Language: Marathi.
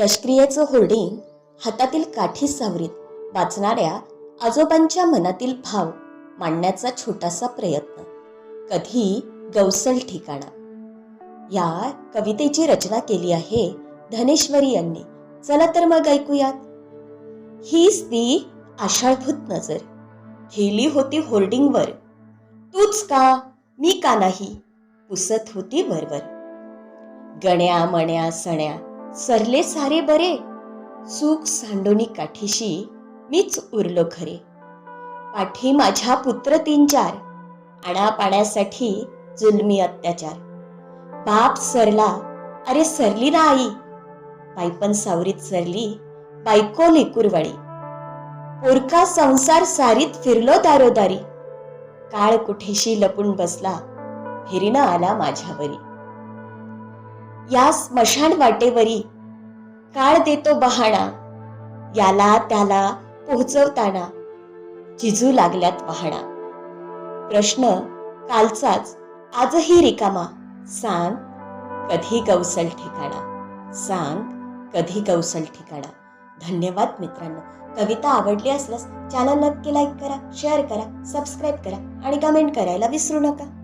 दशक्रियेचं होर्डिंग हातातील काठी सावरीत वाचणाऱ्या आजोबांच्या मनातील भाव मांडण्याचा छोटासा प्रयत्न. कधी गवसल ठिकाणा. या कवितेची रचना केली आहे धनेश्वरी यांनी. चला तर मग ऐकूयात. हीच ती आषाढभूत नजर. हेली होती होर्डिंगवर. तूच का? मी का नाही? पुसत होती वरवर. गण्या मण्या सण्या सरले सारे बरे. सुख सांडोनी काठीशी मीच उरलो खरे. पाठी माझ्या पुत्र तीन चार. आणापाण्यासाठी जुलमी अत्याचार. बाप सरला अरे सरली ना आई. बायपण सावरीत सरली बायको लेकुरवाळी पोरका संसार सारीत फिरलो दारोदारी. काळ कुठेशी लपून बसला फिरीनं आला माझ्यावरी. या स्मशान वाटेवरी. काळ देतो बहाणा. याला त्याला पोहोचवताना झिजू लागल्यात वाहणा प्रश्न कालचाच. आजही रिकामा. सांग कधी कौसल ठिकाणा. सांग कधी कौसल ठिकाणा. धन्यवाद मित्रांनो. कविता आवडली असल्यास चॅनल नक्की लाईक करा शेअर करा सबस्क्राईब करा आणि कमेंट करायला विसरू नका.